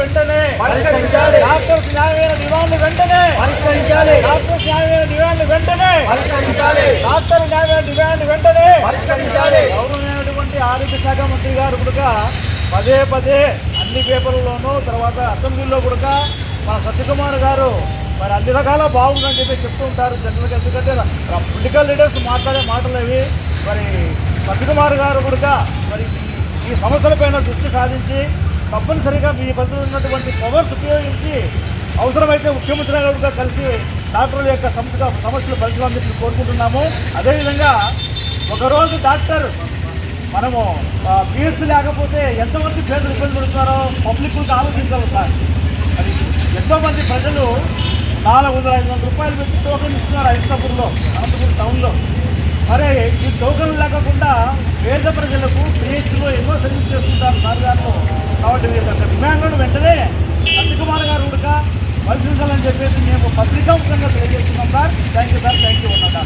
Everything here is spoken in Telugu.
వెంటనే పరిష్కరించాలి. డాక్టర్స్ న్యాయమైన డిమాండ్లు వెంటనే పరిష్కరించాలి. డాక్టర్స్ న్యాయమైన డిమాండ్లు వెంటనే పరిష్కరించాలి. డాక్టర్ న్యాయమైన డిమాండ్ వెంటనే పరిష్కరించాలి. గౌరవమైనటువంటి ఆరోగ్య శాఖ మంత్రి గారు కూడా పదే పదే అన్ని పేపర్లలోనూ తర్వాత అసెంబ్లీలో కూడా మన సత్యకుమార్ గారు మరి అన్ని రకాల బాగుందని చెప్పి చెప్తూ ఉంటారు. జనరల్గా ఎందుకంటే పొలిటికల్ లీడర్స్ మాట్లాడే మాటలు అవి. మరి సత్యకుమార్ గారు కూడా మరి ఈ- సమస్యలపైన దృష్టి సాధించి తప్పనిసరిగా మీ పరిధిలో ఉన్నటువంటి పవర్స్ ఉపయోగించి అవసరమైతే ముఖ్యమంత్రి గారు కలిసి డాక్టర్ల యొక్క సమస్య సమస్యలు పరిశీలించాలని కోరుకుంటున్నాము. అదేవిధంగా ఒకరోజు డాక్టర్ మనము పీఎస్ లేకపోతే ఎంతమంది పేదలు ఇబ్బంది పడుతున్నారో పబ్లిక్ కూడా ఆలోచించాలి సార్. మరి ఎంతోమంది ప్రజలు నాలుగు వందల ఐదు వందల రూపాయలు పెట్టి టోకెన్ ఇస్తున్నారు అనంతపూర్లో అనంతపురం టౌన్లో మరి ఈ టోకెన్ లేకుండా పేద ప్రజలకు పిహెచ్లో ఎన్నో సర్వీస్ చేస్తుంటారు సార్ గారు కాబట్టి వీళ్ళ డిమాండ్లను వెంటనే సత్యకుమార్ గారు కూడా పరిశీలించాలని చెప్పేసి మేము పత్రికాముఖంగా తెలియజేస్తున్నాం sir. Thank you sir thank you ఉన్నాం